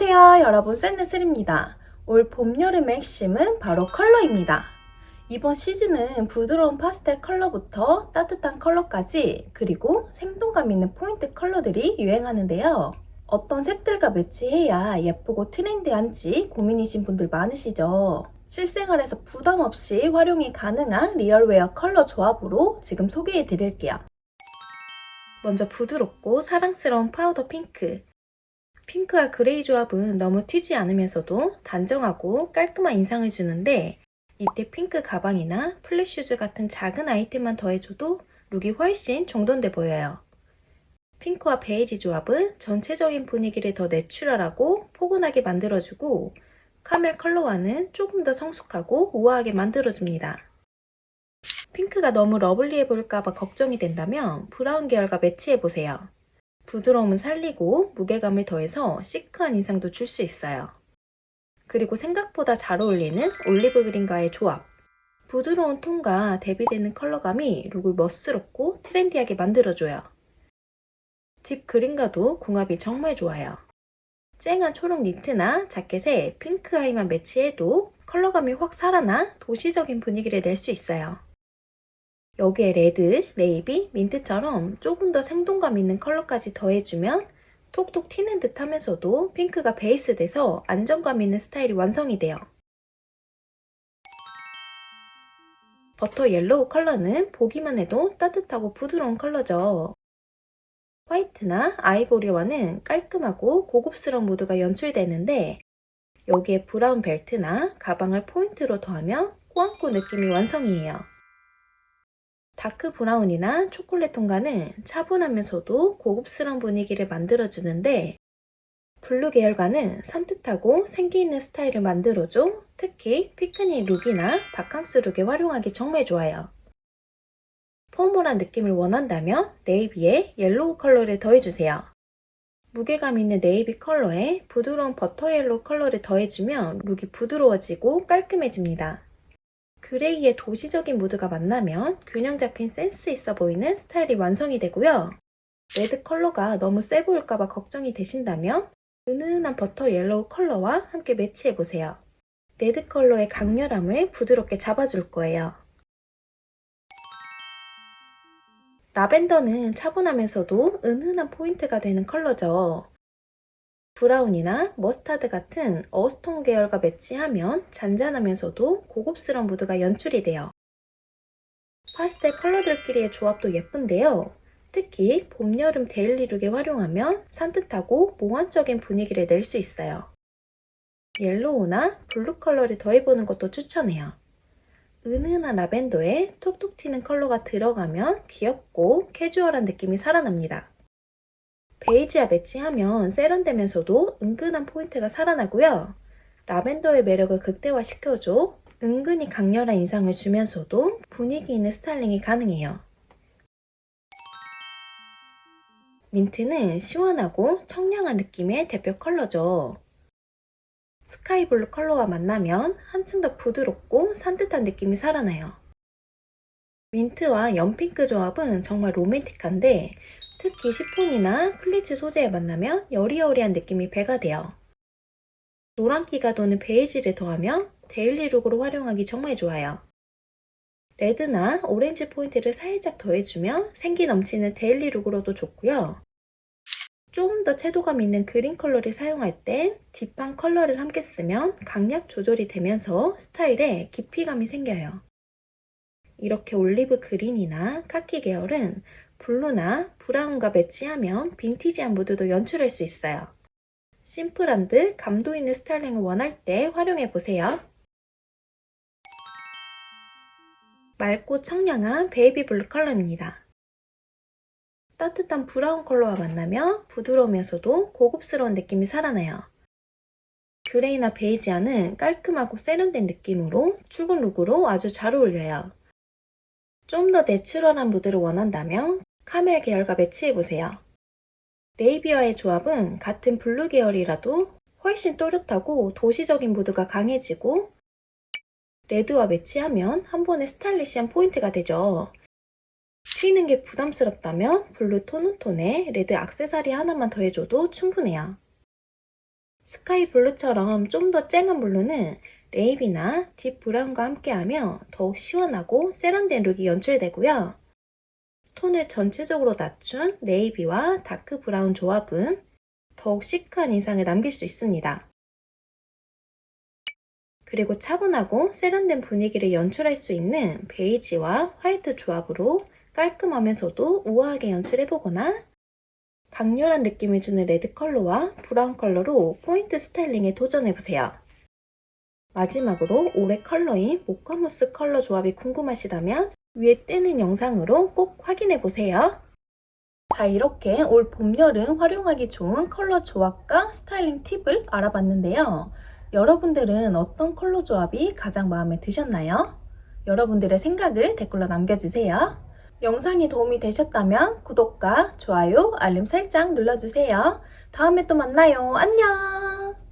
안녕하세요 여러분 샌드슬입니다. 올 봄 여름의 핵심은 바로 컬러입니다. 이번 시즌은 부드러운 파스텔 컬러부터 따뜻한 컬러까지 그리고 생동감 있는 포인트 컬러들이 유행하는데요. 어떤 색들과 매치해야 예쁘고 트렌디한지 고민이신 분들 많으시죠? 실생활에서 부담 없이 활용이 가능한 리얼웨어 컬러 조합으로 지금 소개해 드릴게요. 먼저 부드럽고 사랑스러운 파우더 핑크. 핑크와 그레이 조합은 너무 튀지 않으면서도 단정하고 깔끔한 인상을 주는데 이때 핑크 가방이나 플랫슈즈 같은 작은 아이템만 더해줘도 룩이 훨씬 정돈돼 보여요. 핑크와 베이지 조합은 전체적인 분위기를 더 내추럴하고 포근하게 만들어주고 카멜 컬러와는 조금 더 성숙하고 우아하게 만들어줍니다. 핑크가 너무 러블리해 보일까봐 걱정이 된다면 브라운 계열과 매치해보세요. 부드러움은 살리고 무게감을 더해서 시크한 인상도 줄 수 있어요. 그리고 생각보다 잘 어울리는 올리브 그린과의 조합. 부드러운 톤과 대비되는 컬러감이 룩을 멋스럽고 트렌디하게 만들어줘요. 딥 그린과도 궁합이 정말 좋아요. 쨍한 초록 니트나 자켓에 핑크 아이만 매치해도 컬러감이 확 살아나 도시적인 분위기를 낼 수 있어요. 여기에 레드, 네이비, 민트처럼 조금 더 생동감 있는 컬러까지 더해주면 톡톡 튀는 듯 하면서도 핑크가 베이스 돼서 안정감 있는 스타일이 완성이 돼요. 버터 옐로우 컬러는 보기만 해도 따뜻하고 부드러운 컬러죠. 화이트나 아이보리와는 깔끔하고 고급스러운 무드가 연출되는데 여기에 브라운 벨트나 가방을 포인트로 더하면 꾸안꾸 느낌이 완성이에요. 다크 브라운이나 초콜릿 톤과는 차분하면서도 고급스러운 분위기를 만들어주는데 블루 계열과는 산뜻하고 생기 있는 스타일을 만들어줘 특히 피크닉 룩이나 바캉스 룩에 활용하기 정말 좋아요. 포멀한 느낌을 원한다면 네이비에 옐로우 컬러를 더해주세요. 무게감 있는 네이비 컬러에 부드러운 버터 옐로우 컬러를 더해주면 룩이 부드러워지고 깔끔해집니다. 그레이의 도시적인 무드가 만나면 균형 잡힌 센스 있어 보이는 스타일이 완성이 되고요. 레드 컬러가 너무 세 보일까봐 걱정이 되신다면 은은한 버터 옐로우 컬러와 함께 매치해보세요. 레드 컬러의 강렬함을 부드럽게 잡아줄 거예요. 라벤더는 차분하면서도 은은한 포인트가 되는 컬러죠. 브라운이나 머스타드 같은 어스톤 계열과 매치하면 잔잔하면서도 고급스러운 무드가 연출이 돼요. 파스텔 컬러들끼리의 조합도 예쁜데요. 특히 봄, 여름 데일리룩에 활용하면 산뜻하고 몽환적인 분위기를 낼 수 있어요. 옐로우나 블루 컬러를 더해보는 것도 추천해요. 은은한 라벤더에 톡톡 튀는 컬러가 들어가면 귀엽고 캐주얼한 느낌이 살아납니다. 베이지와 매치하면 세련되면서도 은근한 포인트가 살아나고요. 라벤더의 매력을 극대화시켜줘 은근히 강렬한 인상을 주면서도 분위기 있는 스타일링이 가능해요. 민트는 시원하고 청량한 느낌의 대표 컬러죠. 스카이블루 컬러와 만나면 한층 더 부드럽고 산뜻한 느낌이 살아나요. 민트와 연핑크 조합은 정말 로맨틱한데 특히 시폰이나 플리츠 소재에 만나면 여리여리한 느낌이 배가 돼요. 노란기가 도는 베이지를 더하면 데일리 룩으로 활용하기 정말 좋아요. 레드나 오렌지 포인트를 살짝 더해주면 생기 넘치는 데일리 룩으로도 좋고요. 좀 더 채도감 있는 그린 컬러를 사용할 때 딥한 컬러를 함께 쓰면 강약 조절이 되면서 스타일에 깊이감이 생겨요. 이렇게 올리브 그린이나 카키 계열은 블루나 브라운과 매치하면 빈티지한 무드도 연출할 수 있어요. 심플한 듯 감도 있는 스타일링을 원할 때 활용해 보세요. 맑고 청량한 베이비 블루 컬러입니다. 따뜻한 브라운 컬러와 만나면 부드러우면서도 고급스러운 느낌이 살아나요. 그레이나 베이지와는 깔끔하고 세련된 느낌으로 출근 룩으로 아주 잘 어울려요. 좀 더 내추럴한 무드를 원한다면 카멜 계열과 매치해보세요. 네이비와의 조합은 같은 블루 계열이라도 훨씬 또렷하고 도시적인 무드가 강해지고 레드와 매치하면 한 번에 스타일리시한 포인트가 되죠. 튀는 게 부담스럽다면 블루 톤온톤에 레드 악세사리 하나만 더해줘도 충분해요. 스카이 블루처럼 좀 더 쨍한 블루는 레이비나 딥 브라운과 함께하며 더욱 시원하고 세련된 룩이 연출되고요. 톤을 전체적으로 낮춘 네이비와 다크 브라운 조합은 더욱 시크한 인상을 남길 수 있습니다. 그리고 차분하고 세련된 분위기를 연출할 수 있는 베이지와 화이트 조합으로 깔끔하면서도 우아하게 연출해보거나 강렬한 느낌을 주는 레드 컬러와 브라운 컬러로 포인트 스타일링에 도전해보세요. 마지막으로 올해 컬러인 모카무스 컬러 조합이 궁금하시다면 위에 뜨는 영상으로 꼭 확인해 보세요. 자, 이렇게 올 봄, 여름 활용하기 좋은 컬러 조합과 스타일링 팁을 알아봤는데요. 여러분들은 어떤 컬러 조합이 가장 마음에 드셨나요? 여러분들의 생각을 댓글로 남겨주세요. 영상이 도움이 되셨다면 구독과 좋아요, 알림 설정 눌러주세요. 다음에 또 만나요. 안녕!